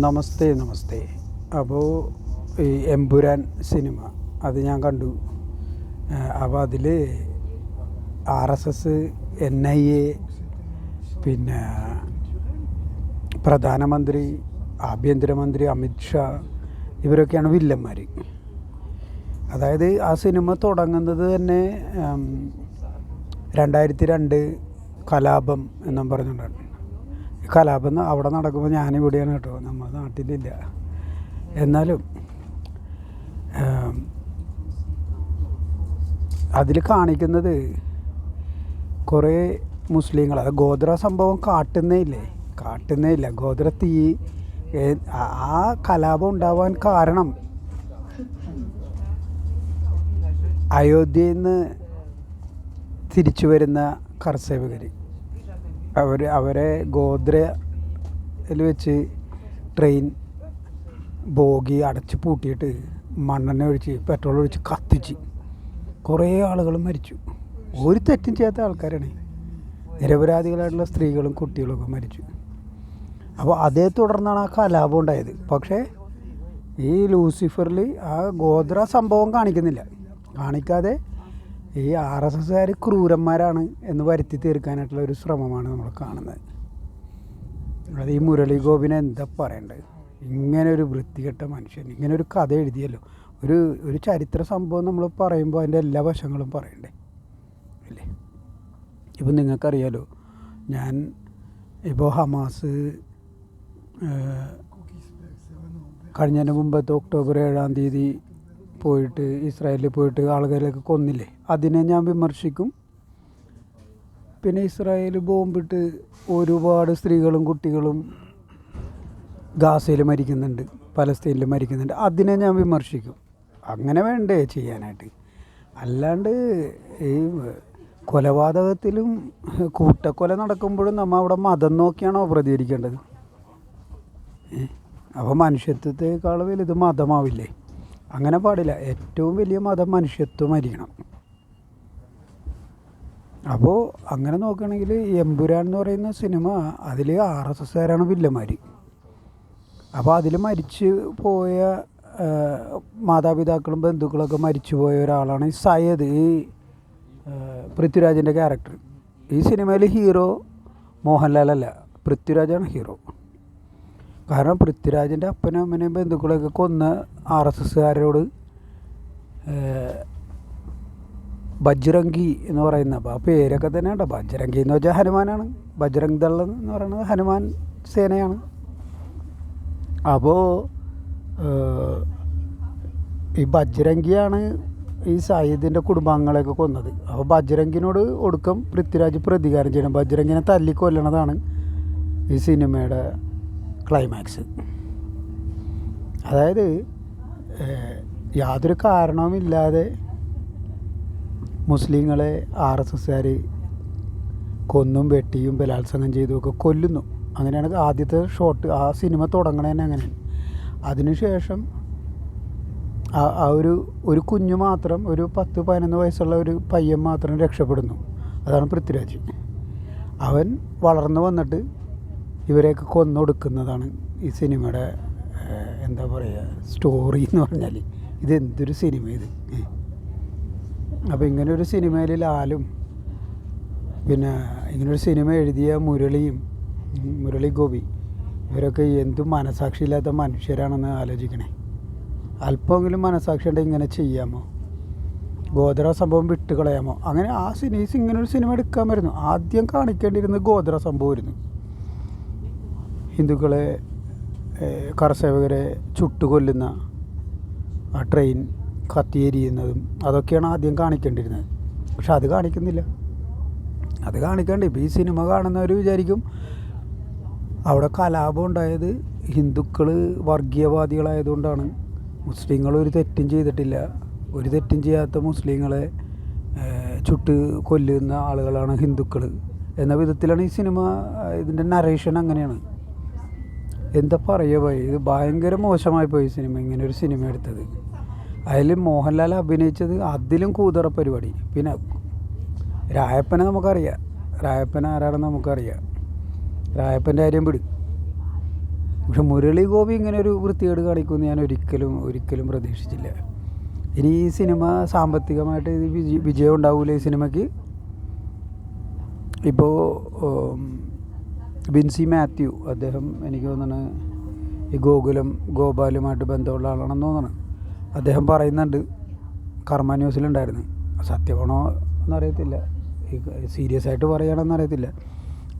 നമസ്തേ നമസ്തേ. അപ്പോൾ ഈ എമ്പുരാൻ സിനിമ അത് ഞാൻ കണ്ടു. അപ്പോൾ അതിൽ R S S N I A പിന്നെ പ്രധാനമന്ത്രി ആഭ്യന്തരമന്ത്രി അമിത്ഷാ ഇവരൊക്കെയാണ് വില്ലന്മാർ അതായത് ആ സിനിമ തുടങ്ങുന്നത് തന്നെ രണ്ടായിരത്തി രണ്ട് കലാപം എന്നും പറഞ്ഞുകൊണ്ടാണ്. കലാപം അവിടെ നടക്കുമ്പോൾ ഞാനിവിടെയാണ് കേട്ടോ. നമ്മുടെ നാട്ടിലില്ല. എന്നാലും അതിൽ കാണിക്കുന്നത് കുറേ മുസ്ലിങ്ങൾ അത് ഗോത്ര സംഭവം കാട്ടുന്നേ ഇല്ലേ? കാട്ടുന്നേ ഇല്ല. ഗോത്ര തീ ആ- കലാപം ഉണ്ടാവാൻ കാരണം അയോധ്യയിൽ നിന്ന് തിരിച്ചു വരുന്ന കർഷകർ അവർ അവരെ ഗോദ്രയിൽ വെച്ച് ട്രെയിൻ ബോഗി അടച്ച് പൂട്ടിയിട്ട് മണ്ണെണ്ണ ഒഴിച്ച് പെട്രോൾ ഒഴിച്ച് കത്തിച്ച് കുറേ ആളുകൾ മരിച്ചു. ഒരു തെറ്റും ചെയ്യാത്ത ആൾക്കാരാണ്. നിരപരാധികളായിട്ടുള്ള സ്ത്രീകളും കുട്ടികളും ഒക്കെ മരിച്ചു. അപ്പോൾ അതേ തുടർന്നാണ് ആ കലാപം ഉണ്ടായത്. പക്ഷേ ഈ ലൂസിഫറിൽ ആ ഗോദ്ര സംഭവം കാണിക്കുന്നില്ല. കാണിക്കാതെ ഈ ആർ എസ് എസ്സുകാർ ക്രൂരന്മാരാണ് എന്ന് വരുത്തി തീർക്കാനായിട്ടുള്ള ഒരു ശ്രമമാണ് നമ്മൾ കാണുന്നത്. അത് ഈ മുരളി ഗോപിനെ എന്താ പറയേണ്ടത് ഇങ്ങനെ ഒരു വൃത്തികെട്ട മനുഷ്യൻ ഇങ്ങനെ ഒരു കഥ എഴുതിയല്ലോ. ഒരു ഒരു ചരിത്ര സംഭവം നമ്മൾ പറയുമ്പോൾ അതിന്റെ എല്ലാ വശങ്ങളും പറയണ്ടേ? അല്ലേ ഇപ്പം നിങ്ങൾക്കറിയാലോ ഞാൻ ഇപ്പോൾ ഹമാസ് കഴിഞ്ഞതിന് മുമ്പത്തെ ഒക്ടോബർ ഏഴാം തീയതി പോയിട്ട് ഇസ്രായേലിൽ പോയിട്ട് ആളുകളെയൊക്കെ കൊന്നില്ലേ? അതിനെ ഞാൻ വിമർശിക്കും. പിന്നെ ഇസ്രായേൽ ബോംബിട്ട് ഒരുപാട് സ്ത്രീകളും കുട്ടികളും ഗാസയിൽ മരിക്കുന്നുണ്ട് പലസ്തീനിൽ മരിക്കുന്നുണ്ട്. അതിനെ ഞാൻ വിമർശിക്കും. അങ്ങനെ വേണ്ടേ ചെയ്യാനായിട്ട്? അല്ലാണ്ട് ഈ കൊലപാതകത്തിലും കൂട്ടക്കൊല നടക്കുമ്പോഴും നമ്മൾ അവിടെ മതം നോക്കിയാണോ പ്രതികരിക്കേണ്ടത്? അപ്പോൾ മനുഷ്യത്വത്തെക്കാൾ വലുത് മതമാവില്ലേ? അങ്ങനെ പാടില്ല. ഏറ്റവും വലിയ മതം മനുഷ്യത്വമായിരിക്കണം അപ്പോൾ അങ്ങനെ നോക്കുകയാണെങ്കിൽ എമ്പുരാൻ എന്ന് പറയുന്ന സിനിമ അതിൽ ആർ എസ് എസ്സുകാരാണ് വില്ലന്മാർ അപ്പോൾ അതിൽ മരിച്ചു പോയ മാതാപിതാക്കളും ബന്ധുക്കളൊക്കെ മരിച്ചു പോയ ഒരാളാണ് ഈ സയ്യദ് ഈ പൃഥ്വിരാജിന്റെ ക്യാരക്ടർ ഈ സിനിമയിൽ ഹീറോ മോഹൻലാലല്ല പൃഥ്വിരാജാണ് ഹീറോ കാരണം പൃഥ്വിരാജിന്റെ അപ്പനും അമ്മനെയും ബന്ധുക്കളെയൊക്കെ കൊന്ന ആർ എസ് എസ്സുകാരോട് ബജ്രംഗി എന്ന് പറയുന്ന അപ്പോൾ ആ പേരൊക്കെ തന്നെ ഉണ്ടോ ബജ്രംഗി എന്ന് വെച്ചാൽ ഹനുമാനാണ്. ബജ്രംഗ് ദൾ എന്ന് പറയുന്നത് ഹനുമാൻ സേനയാണ്. അപ്പോൾ ഈ ബജ്രംഗിയാണ് ഈ സായിദിന്റെ കുടുംബാംഗങ്ങളെയൊക്കെ കൊന്നത്. അപ്പോൾ ബജ്രംഗിനോട് ഒടുക്കം പൃഥ്വിരാജ് പ്രതികാരം ചെയ്യണം. ബജ്രംഗിനെ തല്ലിക്കൊല്ലണതാണ് ഈ സിനിമയുടെ ക്ലൈമാക്സ് അതായത് യാതൊരു കാരണവുമില്ലാതെ മുസ്ലിങ്ങളെ ആർ എസ് എസ്സുകാർ കൊന്നും വെട്ടിയും ബലാത്സംഗം ചെയ്തും ഒക്കെ കൊല്ലുന്നു. അങ്ങനെയാണ് ആദ്യത്തെ ഷോട്ട് ആ സിനിമ തുടങ്ങണ തന്നെ അങ്ങനെയാണ് അതിനുശേഷം ആ ഒരു ഒരു കുഞ്ഞു മാത്രം ഒരു പത്ത് പതിനൊന്ന് വയസ്സുള്ള ഒരു പയ്യൻ മാത്രം രക്ഷപ്പെടുന്നു. അതാണ് പൃഥ്വിരാജ്. അവൻ വളർന്നു വന്നിട്ട് ഇവരെയൊക്കെ കൊന്നൊടുക്കുന്നതാണ് ഈ സിനിമയുടെ എന്താ പറയുക സ്റ്റോറി എന്ന് പറഞ്ഞാൽ ഇത് എന്തൊരു സിനിമ ഇത്. അപ്പോൾ ഇങ്ങനെ ഒരു സിനിമയിൽ ലാലും പിന്നെ ഇങ്ങനൊരു സിനിമ എഴുതിയ മുരളിയും മുരളി ഗോപി ഇവരൊക്കെ എന്തും മനസാക്ഷിയില്ലാത്ത മനുഷ്യരാണെന്ന് ആലോചിക്കണേ. അല്പമെങ്കിലും മനസാക്ഷി ഉണ്ടെങ്കിൽ ഇങ്ങനെ ചെയ്യാമോ? ഗോത്ര സംഭവം വിട്ടുകളയാമോ? അങ്ങനെ ആ സിനീസ് ഇങ്ങനൊരു സിനിമ എടുക്കാൻ വരുന്നു. ആദ്യം കാണിക്കേണ്ടിയിരുന്നത് ഗോത്ര സംഭവമായിരുന്നു. ഹിന്ദുക്കളെ കർഷകരെ ചുട്ടുകൊല്ലുന്ന ആ ട്രെയിൻ കത്തിയെരിയുന്നതും അതൊക്കെയാണ് ആദ്യം കാണിക്കേണ്ടിരുന്നത്. പക്ഷെ അത് കാണിക്കുന്നില്ല. അത് കാണിക്കേണ്ടി ഇപ്പോൾ ഈ സിനിമ കാണുന്നവർ വിചാരിക്കും അവിടെ കലാപം ഉണ്ടായത് ഹിന്ദുക്കൾ വർഗീയവാദികളായതുകൊണ്ടാണ്. മുസ്ലിങ്ങൾ ഒരു തെറ്റും ചെയ്തിട്ടില്ല. ഒരു തെറ്റും ചെയ്യാത്ത മുസ്ലിങ്ങളെ ചുട്ട് കൊല്ലുന്ന ആളുകളാണ് ഹിന്ദുക്കൾ എന്ന വിധത്തിലാണ് ഈ സിനിമ ഇതിന്റെ നറേഷൻ അങ്ങനെയാണ്. എന്താ പറയുക പോയി? ഇത് ഭയങ്കര മോശമായി പോയി സിനിമ ഇങ്ങനെ ഒരു സിനിമ എടുത്തത്. അതിൽ മോഹൻലാൽ അഭിനയിച്ചത് അതിലും കൂതറ പരിപാടി. പിന്നെ രായപ്പനെ നമുക്കറിയാം. രായപ്പൻ ആരാണെന്ന് നമുക്കറിയാം. രായപ്പന്റെ കാര്യം പിടി പക്ഷെ മുരളി ഗോപി ഇങ്ങനെ ഒരു വൃത്തികേട് കാണിക്കുമെന്ന് ഞാൻ ഒരിക്കലും ഒരിക്കലും പ്രതീക്ഷിച്ചില്ല. ഇനി ഈ സിനിമ സാമ്പത്തികമായിട്ട് ഇത് വിജയം ഉണ്ടാവില്ല ഈ സിനിമയ്ക്ക്? ഇപ്പോൾ ബിൻസി മാത്യു അദ്ദേഹം എനിക്ക് തോന്നുന്നു ഈ ഗോകുലം ഗോപാലുമായിട്ട് ബന്ധമുള്ള ആളാണെന്ന് തോന്നുന്നു. അദ്ദേഹം പറയുന്നുണ്ട് കർമ്മ ന്യൂസിലുണ്ടായിരുന്നു. സത്യമാണോ എന്നറിയത്തില്ല. സീരിയസ് ആയിട്ട് പറയുകയാണെന്ന് അറിയത്തില്ല.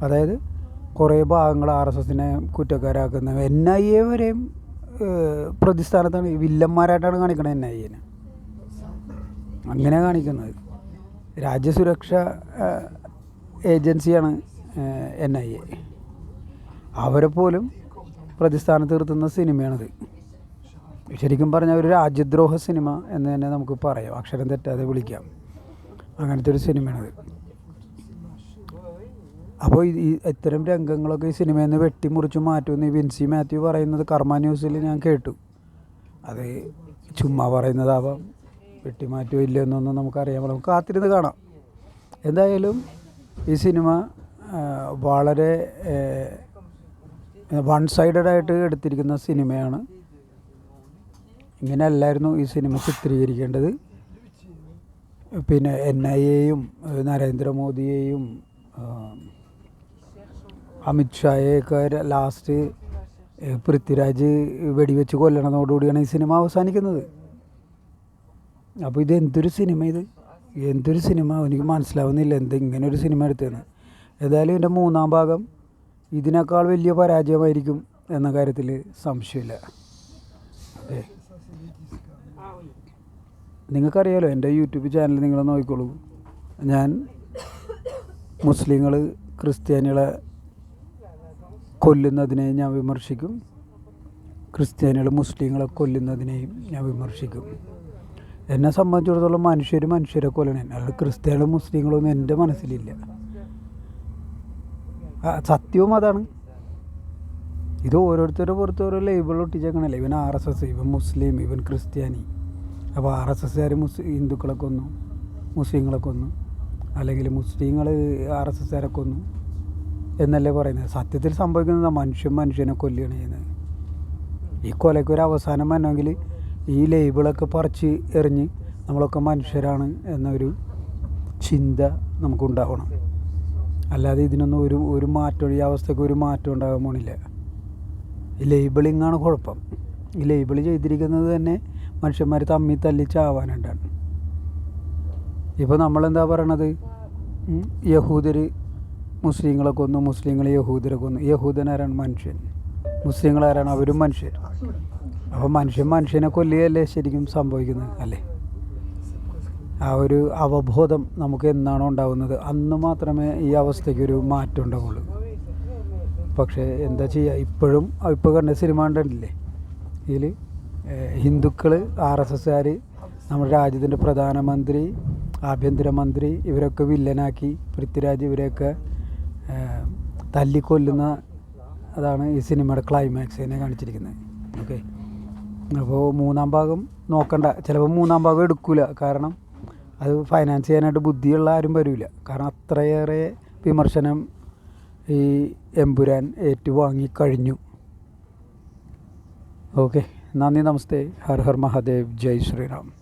അതായത് കുറേ ഭാഗങ്ങൾ ആർ എസ് എസിനെ കുറ്റക്കാരാക്കുന്ന എൻ ഐ എ വരെയും പ്രതിസ്ഥാനത്താണ് വില്ലന്മാരായിട്ടാണ് കാണിക്കുന്നത് എൻ ഐ എനെ. അങ്ങനെ കാണിക്കുന്നത്. രാജ്യസുരക്ഷ ഏജൻസിയാണ് എൻ ഐ എ. അവരെ പോലും പ്രതിസ്ഥാനത്ത് നിർത്തുന്ന സിനിമയാണിത്. ശരിക്കും പറഞ്ഞാൽ ഒരു രാജ്യദ്രോഹ സിനിമ എന്ന് തന്നെ നമുക്ക് പറയാം. അക്ഷരം തെറ്റാതെ വിളിക്കാം. അങ്ങനത്തെ ഒരു സിനിമയാണിത്. അപ്പോൾ ഈ ഇത്തരം രംഗങ്ങളൊക്കെ ഈ സിനിമയിൽ നിന്ന് വെട്ടിമുറിച്ച് മാറ്റുമെന്ന് ഈ വിൻസി മാത്യു പറയുന്നത് കർമ്മ ന്യൂസിൽ ഞാൻ കേട്ടു. അത് ചുമ്മാ പറയുന്നതാവാം. വെട്ടിമാറ്റുമോ ഇല്ലെന്നൊന്നും നമുക്കറിയാം നമുക്ക് കാത്തിരുന്ന് കാണാം. എന്തായാലും ഈ സിനിമ വളരെ വൺ സൈഡഡ് ആയിട്ട് എടുത്തിരിക്കുന്ന സിനിമയാണ്. ഇങ്ങനെയല്ലായിരുന്നു ഈ സിനിമ ചിത്രീകരിക്കേണ്ടത്. പിന്നെ എൻ ഐ എയും നരേന്ദ്രമോദിയെയും അമിത്ഷായേക്കാർ ലാസ്റ്റ് പൃഥ്വിരാജ് വെടിവെച്ച് കൊല്ലണതോടുകൂടിയാണ് ഈ സിനിമ അവസാനിക്കുന്നത്. അപ്പോൾ ഇത് എന്തൊരു സിനിമ ഇത്? എന്തൊരു സിനിമ? എനിക്ക് മനസ്സിലാവുന്നില്ല. എന്ത് ഇങ്ങനെ ഒരു സിനിമ എടുത്തതെന്ന്. ഏതായാലും എന്റെ മൂന്നാം ഭാഗം ഇതിനേക്കാൾ വലിയ പരാജയമായിരിക്കും എന്ന കാര്യത്തിൽ സംശയമില്ല. നിങ്ങൾക്കറിയാലോ എന്റെ യൂട്യൂബ് ചാനൽ നിങ്ങൾ നോക്കിക്കോളൂ. ഞാൻ മുസ്ലിങ്ങൾ ക്രിസ്ത്യാനികളെ കൊല്ലുന്നതിനെ ഞാൻ വിമർശിക്കും. ക്രിസ്ത്യാനികൾ മുസ്ലിങ്ങളെ കൊല്ലുന്നതിനെയും ഞാൻ വിമർശിക്കും. എന്നെ സംബന്ധിച്ചിടത്തോളം മനുഷ്യർ മനുഷ്യരെ കൊല്ലണേ. അല്ലാതെ ക്രിസ്ത്യാനികളും മുസ്ലിങ്ങളൊന്നും എന്റെ മനസ്സിലില്ല. സത്യവും അതാണ്. ഇത് ഓരോരുത്തരുടെ പുറത്ത് ഓരോ ലേബിൾ ഒട്ടിച്ചേക്കണല്ലേ. ഇവൻ ആർ എസ് എസ് ഇവൻ മുസ്ലിം ഇവൻ ക്രിസ്ത്യാനി. അപ്പോൾ ആർ എസ് എസ്സുകാർ മുസ് ഹിന്ദുക്കളെ കൊന്നു മുസ്ലിങ്ങളെ കൊന്നു. അല്ലെങ്കിൽ മുസ്ലിങ്ങൾ ആർ എസ് എസ്സുകാരെ കൊന്നു എന്നല്ലേ പറയുന്നത്. സത്യത്തിൽ സംഭവിക്കുന്നത് മനുഷ്യൻ മനുഷ്യനെ കൊല്ലുകയാണ് ചെയ്യുന്നത്. ഈ കൊലയ്ക്ക് ഒരു അവസാനം വന്നെങ്കിൽ ഈ ലേബിളൊക്കെ പറിച്ച് എറിഞ്ഞ് നമ്മളൊക്കെ മനുഷ്യരാണ് എന്നൊരു ചിന്ത നമുക്കുണ്ടാവണം. അല്ലാതെ ഇതിനൊന്നും ഒരു ഒരു മാറ്റം ഈ അവസ്ഥയ്ക്ക് ഒരു മാറ്റം ഉണ്ടാകാൻ പോണില്ല. ഈ ലേബിളിംഗ് ആണ് കുഴപ്പം. ഈ ലേബിൾ ചെയ്തിരിക്കുന്നത് തന്നെ മനുഷ്യന്മാർ തമ്മി തല്ലി ഇപ്പോൾ നമ്മളെന്താ പറയണത്? യഹൂദർ മുസ്ലിങ്ങളെ കൊന്നു മുസ്ലിങ്ങൾ യഹൂദരെ കൊന്നു. യഹൂദനാരാണ് മനുഷ്യൻ. മുസ്ലിങ്ങളാരാണ്? അവരും മനുഷ്യർ അപ്പോൾ മനുഷ്യൻ മനുഷ്യനെ കൊല്ലുകയല്ലേ ശരിക്കും സംഭവിക്കുന്നത് അല്ലേ? ആ ഒരു അവബോധം നമുക്ക് എന്നാണോ ഉണ്ടാകുന്നത് അന്ന് മാത്രമേ ഈ അവസ്ഥയ്ക്ക് ഒരു മാറ്റം ഉണ്ടാവുള്ളൂ. പക്ഷേ എന്താ ചെയ്യുക ഇപ്പോഴും ഇപ്പോൾ കണ്ട സിനിമ കണ്ടിട്ടില്ലേ? ഇതിൽ ഹിന്ദുക്കൾ ആർ എസ് എസ്സുകാർ നമ്മുടെ രാജ്യത്തിന്റെ പ്രധാനമന്ത്രി ആഭ്യന്തരമന്ത്രി ഇവരൊക്കെ വില്ലനാക്കി പൃഥ്വിരാജ് ഇവരെയൊക്കെ തല്ലിക്കൊല്ലുന്ന അതാണ് ഈ സിനിമയുടെ ക്ലൈമാക്സ് തന്നെ കാണിച്ചിരിക്കുന്നത്. ഓക്കെ. അപ്പോൾ മൂന്നാം ഭാഗം നോക്കണ്ട. ചിലപ്പോൾ മൂന്നാം ഭാഗം എടുക്കില്ല കാരണം അത് ഫൈനാൻസ് ചെയ്യാനായിട്ട് ബുദ്ധിയുള്ള ആരും വരില്ല കാരണം അത്രയേറെ വിമർശനം ഈ എമ്പുരാൻ ഏറ്റുവാങ്ങി കഴിഞ്ഞു. ഓക്കെ നന്ദി നമസ്തേ. ഹർ ഹർ മഹാദേവ്. ജയ് ശ്രീറാം.